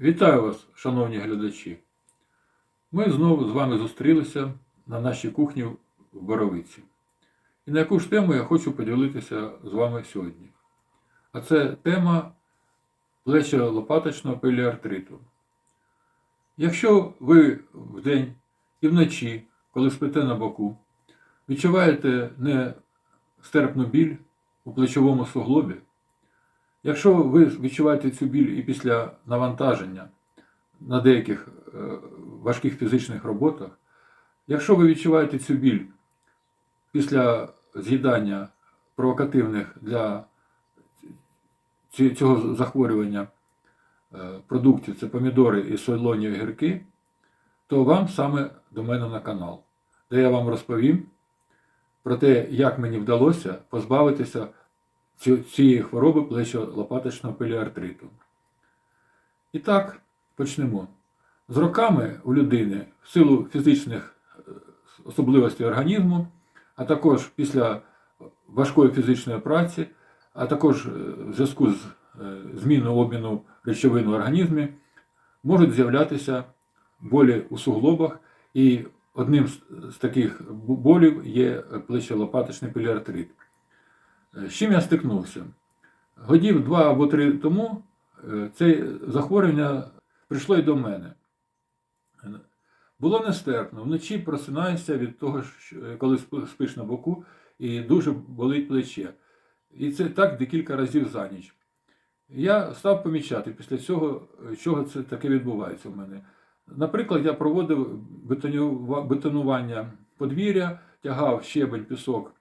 Вітаю вас, шановні глядачі. Ми знову з вами зустрілися на нашій кухні в Боровиці. І на яку ж тему я хочу поділитися з вами сьогодні. А це тема плеча лопаточного пеліартриту. Якщо ви вдень і вночі, коли спите на боку, відчуваєте нестерпну біль у плечовому суглобі, Якщо ви відчуваєте цю біль і після навантаження на деяких е, важких фізичних роботах, якщо ви відчуваєте цю біль після з'їдання провокативних для цього захворювання е, продуктів, це помідори і солоні огірки, то вам саме до мене на канал, де я вам розповім про те, як мені вдалося позбавитися цієї хвороби плечо-лопаточного пеліартриту. І так, почнемо. З роками у людини в силу фізичних е, особливостей організму, а також після важкої фізичної праці, а також е, в зв'язку з е, зміною обміну речовин в організмі, можуть з'являтися болі у суглобах, і одним з таких болів є плечо-лопаточний пеліартрит. З чим я стикнувся? Годів два або три тому е, це захворювання прийшло і до мене. Було нестерпно. Вночі просинаюся від того, е, коли спиш на боку, і дуже болить плече. І це так декілька разів за ніч. Я став помічати після цього, е, чого це таке відбувається в мене. Наприклад, я проводив бетонування подвір'я, тягав щебень, пісок,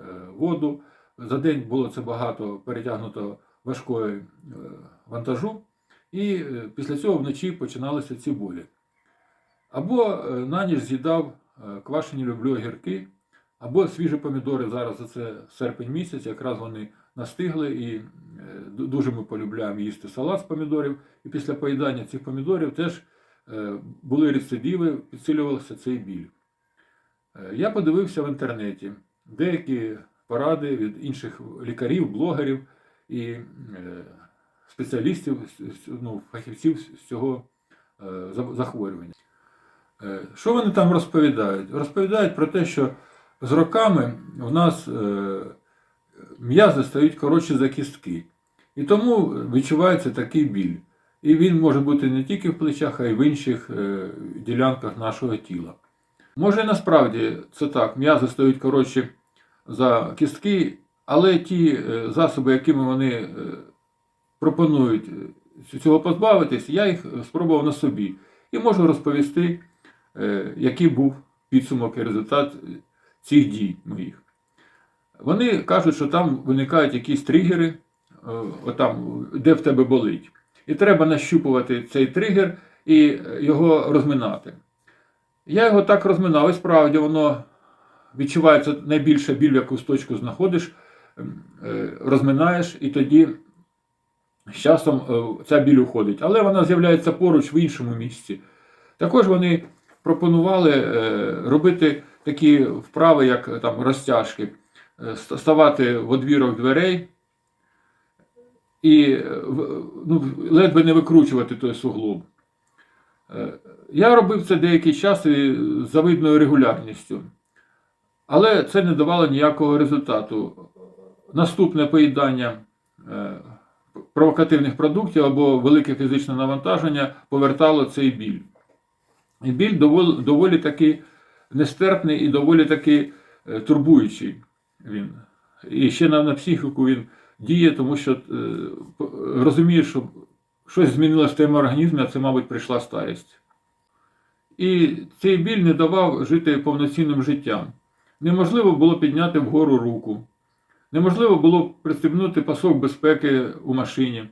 е, воду. За день було це багато перетягнуто важкої е, вантажу, і е, після цього вночі починалися ці болі. Або е, на ніч з'їдав квашені люблю огірки, або свіжі помідори. Зараз за це серпень місяць, якраз вони настигли, і дуже ми полюбляємо їсти салат з помідорів. І після поїдання цих помідорів теж були рецидиви, підсилювався цей біль. Я подивився в інтернеті деякі поради від інших лікарів, блогерів і е, спеціалістів, ну, фахівців з цього е, захворювання. Е, Що вони там розповідають? Розповідають про те, що з роками в нас м'язи стають коротші за кістки. І тому відчувається такий біль. І він може бути не тільки в плечах, а й в інших ділянках нашого тіла. Може, насправді це так, м'язи стають коротші за кістки, але ті е, засоби, якими вони е, пропонують е, цього позбавитись, я їх спробував на собі. І можу розповісти, який був підсумок і результат цих дій моїх. Вони кажуть, що там виникають якісь тригери, отам, де в тебе болить. І треба нащупувати цей тригер і його розминати. Я його так розминав, і справді воно відчувається найбільша біль, в якусь точку знаходиш, ем, е, розминаєш, і тоді з часом е, ця біль уходить. Але вона з'являється поруч в іншому місці. Також вони пропонували е, робити такі вправи, як там розтяжки, ставати в одвірок дверей і ну, ледве не викручувати той суглоб. Я робив це деякий час і з завидною регулярністю. Але це не давало ніякого результату. Наступне поїдання е, провокативних продуктів або велике фізичне навантаження повертало цей біль. І біль доволі, доволі таки нестерпний і доволі таки е, турбуючий він. І ще на, на психіку він діє, тому що е, по- розуміє, що щось змінилося в твоєму організмі, а це, мабуть, прийшла старість. І цей біль не давав жити повноцінним життям. Неможливо було підняти вгору руку. Неможливо було пристебнути пасок безпеки у машині.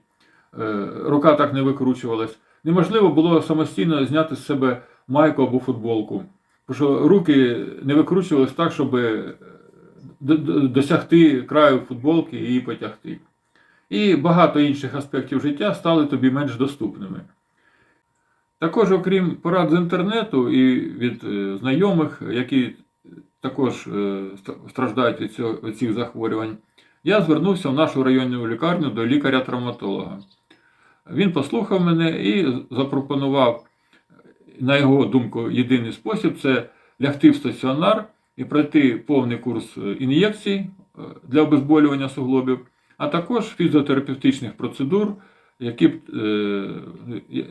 Е, Рука так не викручувалась. Неможливо було самостійно зняти з себе майку або футболку. Тому що руки не викручувались так, щоб е, досягти краю футболки і її потягти. І багато інших аспектів життя стали тобі менш доступними. Також, окрім порад з інтернету і від е, знайомих, які також е, страждають від цього, від цих захворювань, я звернувся в нашу районну лікарню до лікаря-травматолога. Він послухав мене і запропонував, на його думку, єдиний спосіб це лягти в стаціонар і пройти повний курс е, ін'єкцій е, для обезболювання суглобів, а також фізіотерапевтичних процедур, які б,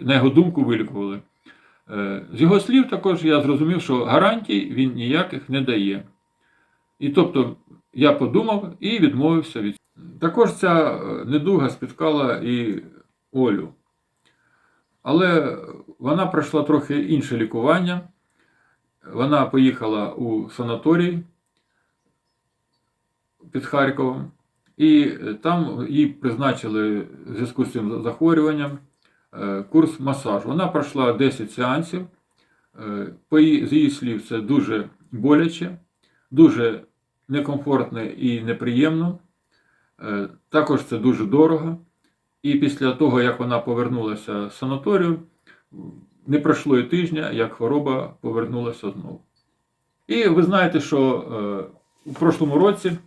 на його думку, вилікували. Е, З його слів також я зрозумів, що гарантій він ніяких не дає. І тобто я подумав і відмовився від. Також ця е, недуга спіткала і Олю. Але вона пройшла трохи інше лікування. Вона поїхала у санаторій під Харковом, і е, там їй призначили в зв'язку з цим захворюванням курс масажу. Вона пройшла 10 сеансів. Е, По її, з її слів, це дуже боляче, дуже некомфортно і неприємно. Е, Також це дуже дорого. І після того, як вона повернулася з санаторію, не пройшло і тижня, як хвороба повернулася знову. І ви знаєте, що е, у прошлому році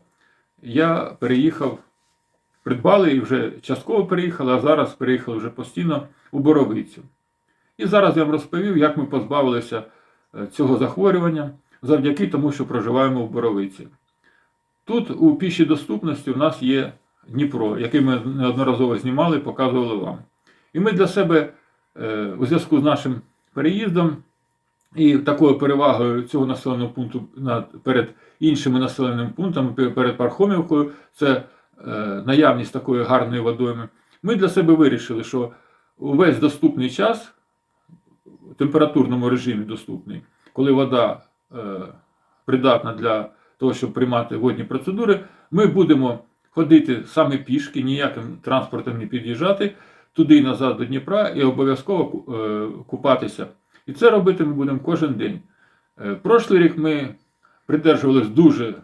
я переїхав, придбали і вже частково переїхали, а зараз переїхали вже постійно у Боровицю. І зараз я вам розповів, як ми позбавилися е, цього захворювання завдяки тому, що проживаємо в Боровиці. Тут у пішій доступності у нас є Дніпро, який ми неодноразово знімали і показували вам. І ми для себе е, у зв'язку з нашим переїздом і такою перевагою цього населеного пункту перед іншими населеними пунктами, перед Пархомівкою, це наявність такої гарної водойми. Ми для себе вирішили, що увесь доступний час, в температурному режимі доступний, коли вода е, придатна для того, щоб приймати водні процедури, ми будемо ходити саме пішки, ніяким транспортом не під'їжджати туди і назад до Дніпра і обов'язково е, купатися. І це робити ми будемо кожен день. Е, Прошлий рік ми придержувалися дуже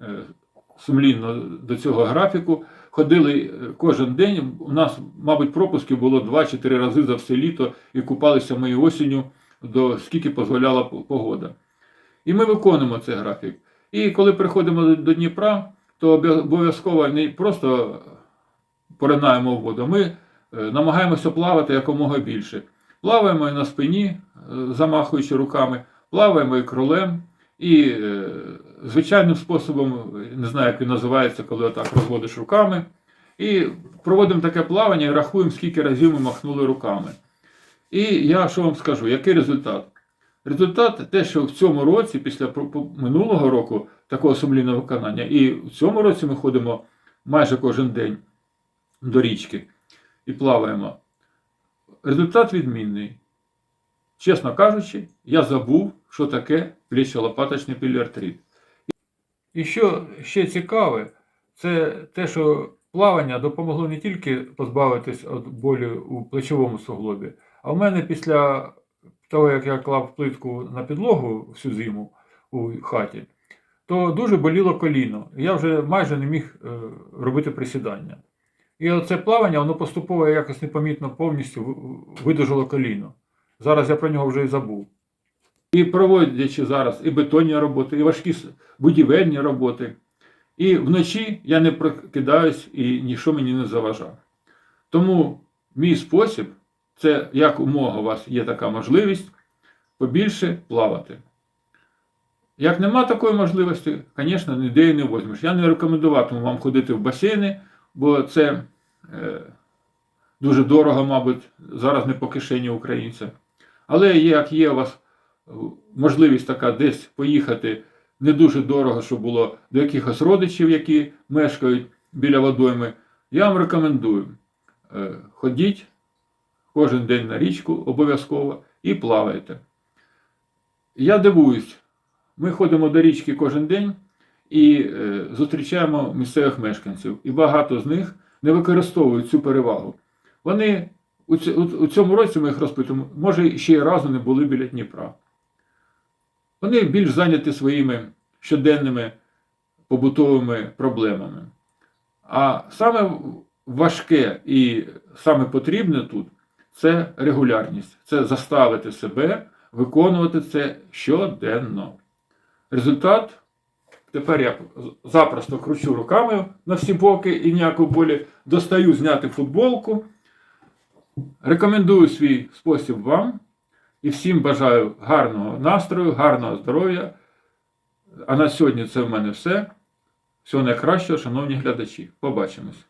е, сумлінно до цього графіку. Ходили е, кожен день. У нас, мабуть, пропусків було 2-4 рази за все літо і купалися ми і осінню, до скільки дозволяла погода. І ми виконуємо цей графік. І коли приходимо до- Дніпра, то обов'язково не просто поринаємо в воду, ми е, намагаємося плавати якомога більше. Плаваємо і на спині, е, замахуючи руками, плаваємо і кролем, і звичайним способом, не знаю, як він називається, коли отак розводиш руками. І проводимо таке плавання і рахуємо, скільки разів ми махнули руками. І я що вам скажу, який результат? Результат те, що в цьому році, після минулого року такого сумлінного виконання, і в цьому році ми ходимо майже кожен день до річки і плаваємо. Результат відмінний. Чесно кажучи, я забув, що таке плечо-лопаточний піліартрит. І що ще цікаве, це те, що плавання допомогло не тільки позбавитись від болі у плечовому суглобі, а в мене після того, як я клав плитку на підлогу всю зиму у хаті, то дуже боліло коліно. Я вже майже не міг е, робити присідання. І оце плавання, воно поступово якось непомітно повністю ви- видужило коліно. Зараз я про нього вже і забув. І проводячи зараз і бетонні роботи, і важкі будівельні роботи. І вночі я не прокидаюсь і нічого мені не заважав. Тому мій спосіб це як умога у вас є така можливість побільше плавати. Як нема такої можливості, звісно, ніде і не возьмеш. Я не рекомендуватиму вам ходити в басейни, бо це е, дуже дорого, мабуть, зараз не по кишені українця. Але як є у вас можливість така десь поїхати не дуже дорого, щоб було до якихось родичів, які мешкають біля водойми, я вам рекомендую. Е, ходіть кожен день на річку обов'язково і плавайте. Я дивуюсь, ми ходимо до річки кожен день і е, зустрічаємо місцевих мешканців, і багато з них не використовують цю перевагу. Вони у, ць- у, у цьому році ми їх розпитуємо, може, ще й разу не були біля Дніпра. Вони більш зайняті своїми щоденними побутовими проблемами. А саме важке і саме потрібне тут це регулярність. Це заставити себе виконувати це щоденно. Результат тепер я запросто кручу руками на всі боки і ніякої болі, достаю зняти футболку, Рекомендую свій спосіб вам і всім бажаю гарного настрою, гарного здоров'я. А на сьогодні це в мене все. Всього найкращого, шановні глядачі. Побачимось.